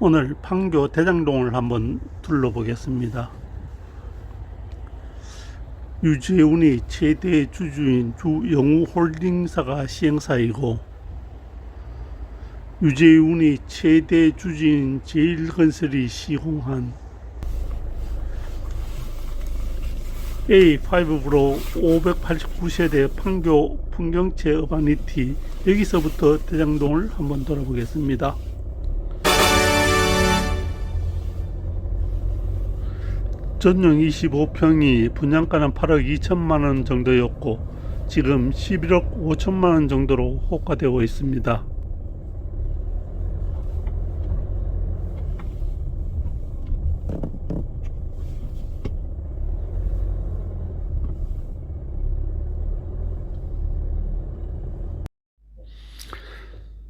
오늘 판교 대장동을 한번 둘러보겠습니다. 유재훈이 최대 주주인 주영우홀딩사가 시행사이고 유재훈이 최대 주주인 제일건설이 시공한 A5브로 589세대 판교 풍경채 어바니티 여기서부터 대장동을 한번 돌아보겠습니다. 전용 25평이 분양가는 8억 2천만 원 정도였고 지금 11억 5천만 원 정도로 호가되고 있습니다.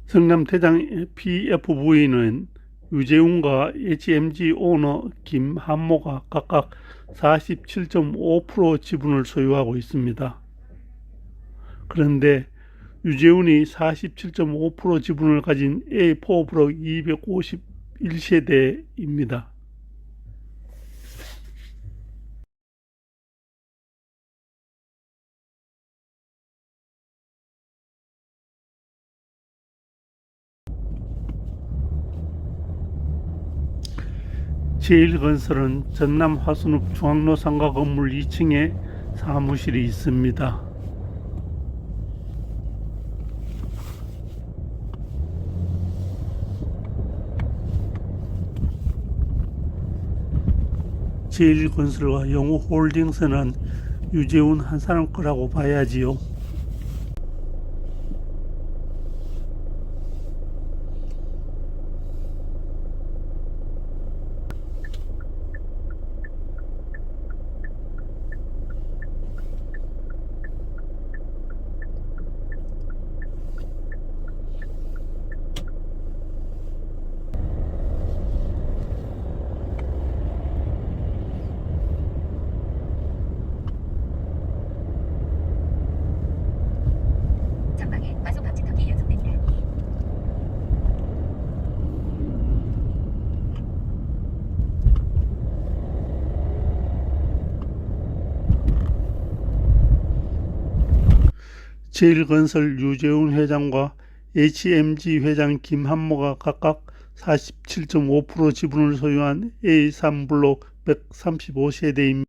성남 대장 PFV는 유재훈과 HMG 오너 김한모가 각각 47.5% 지분을 소유하고 있습니다. 그런데 유재훈이 47.5% 지분을 가진 A4브록 251세대입니다. 제일건설은 전남 화순읍 중앙로 상가 건물 2층에 사무실이 있습니다. 제일건설과 영호홀딩스는 유재훈 한 사람 거라고 봐야지요. 전방에 과속 방지턱이 연속됩니다. 제일건설 유재훈 회장과 HMG 회장 김한모가 각각 47.5% 지분을 소유한 A3블록 135세대입니다.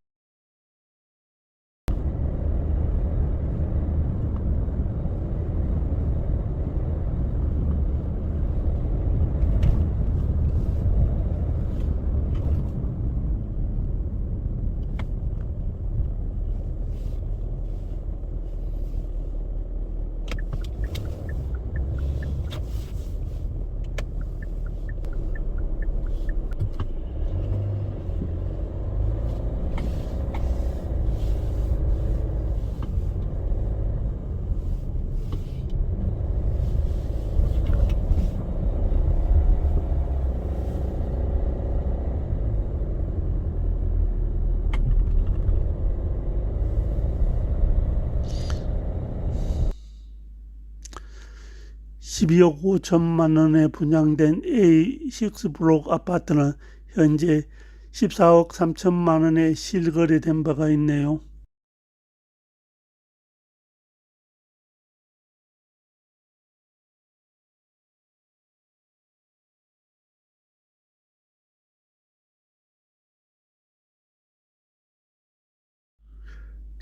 (12억 5천만 원에 분양된 A6 블록 아파트는 현재 (14억 3천만 원에 실거래된 바가 있네요)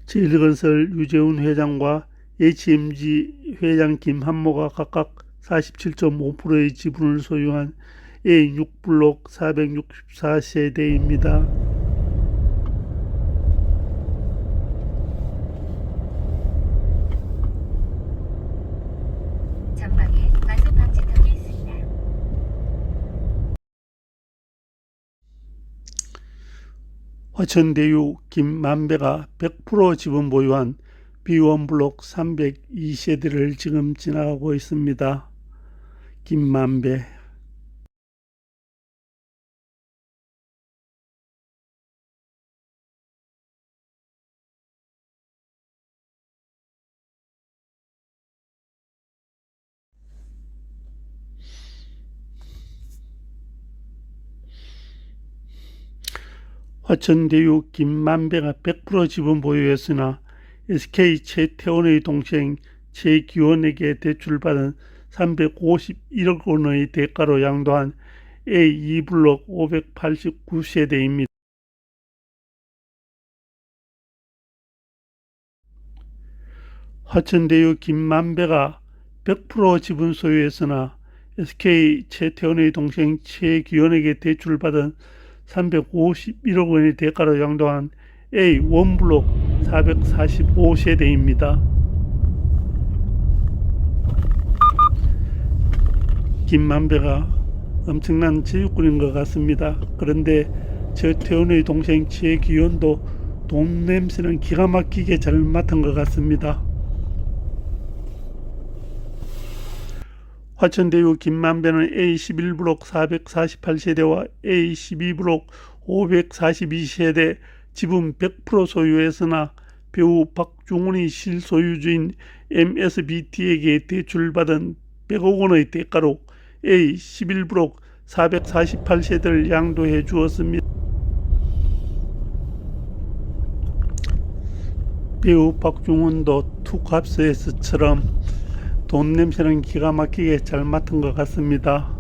제일건설 유재훈 회장과 HMG 회장 김한모가 각각 47.5%의 지분을 소유한 A6블록 464세대입니다. 전방에 과속 방지턱이 있습니다. 화천대유 김만배가 100% 지분 보유한 B1 블록 302세대를 지금 지나가고 있습니다. 김만배 화천대유 김만배가 100% 지분 보유했으나 SK 최태원의 동생 최기원에게 대출받은 351억 원의 대가로 양도한 A2블록 589세대입니다. 화천대유 김만배가 100% 지분 소유했으나 SK 최태원의 동생 최기원에게 대출받은 351억 원의 대가로 양도한 A1블록 445세대입니다. 김만배가 엄청난 제육군인 것 같습니다. 그런데 최태원의 동생 최기원도 돈 냄새는 기가 막히게 잘 맡은 것 같습니다. 화천대유 김만배는 A11블록 448세대와 A12블록 542세대 지분 100% 소유했으나 배우 박중훈이 실소유주인 MSBT에게 대출받은 100억 원의 대가로 A11블록 448세대를 양도해 주었습니다. 배우 박중훈도 투캅스에서처럼 돈 냄새는 기가 막히게 잘 맡은 것 같습니다.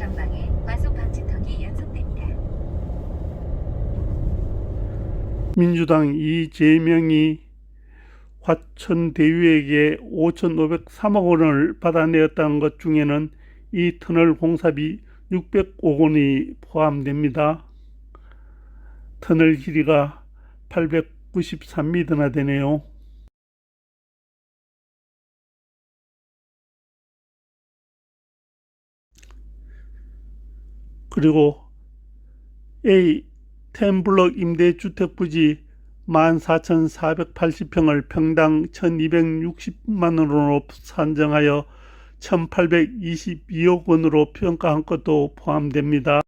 전방에 과속 방지턱이 연속됩니다. 민주당 이재명이 화천대유에게 5,503억 원을 받아내었다는 것 중에는 이 터널 공사비 600억 원이 포함됩니다. 터널 길이가 893m나 되네요. 그리고 A 10블럭 임대주택 부지 14,480평을 평당 1,260만 원으로 산정하여 1,822억 원으로 평가한 것도 포함됩니다.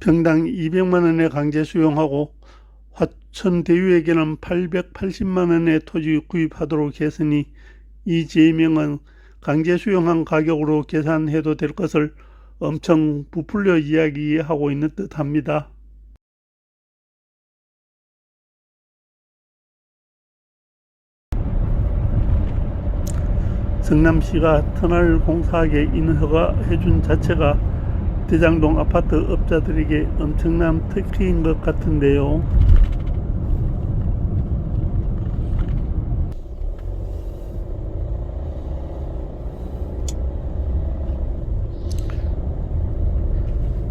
평당 200만 원에 강제 수용하고 화천대유에게는 880만 원의 토지 구입하도록 했으니 이재명은 강제 수용한 가격으로 계산해도 될 것을 엄청 부풀려 이야기하고 있는 듯 합니다. 성남시가 터널 공사하게 인허가해 준 자체가 대장동 아파트 업자들에게 엄청난 특혜인 것 같은데요.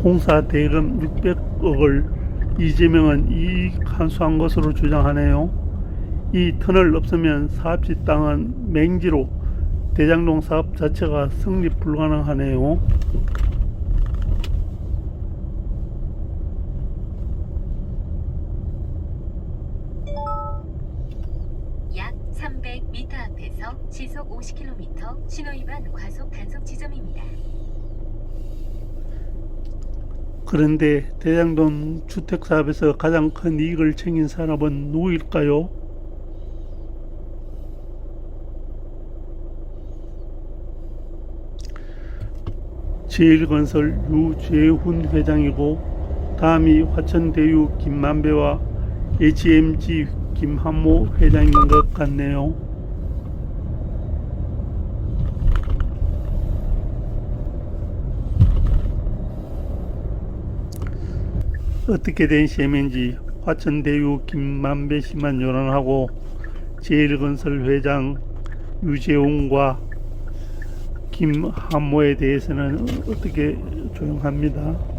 공사 대금 600억을 이재명은 이익 환수한 것으로 주장하네요. 이 터널 없으면 사업지 땅은 맹지로 대장동 사업 자체가 성립 불가능하네요. 약 300m 앞에서 시속 50km 신호위반 과속 단속 지점입니다. 그런데 대장동 주택 사업에서 가장 큰 이익을 챙긴 사람은 누구일까요? 제일건설 유재훈 회장이고 다음이 화천대유 김만배와 HMG 김한모 회장인 것 같네요. 어떻게 된 셈인지 화천대유 김만배 씨만 요란하고 제일건설 회장 유재웅과 김한모에 대해서는 어떻게 조용합니다.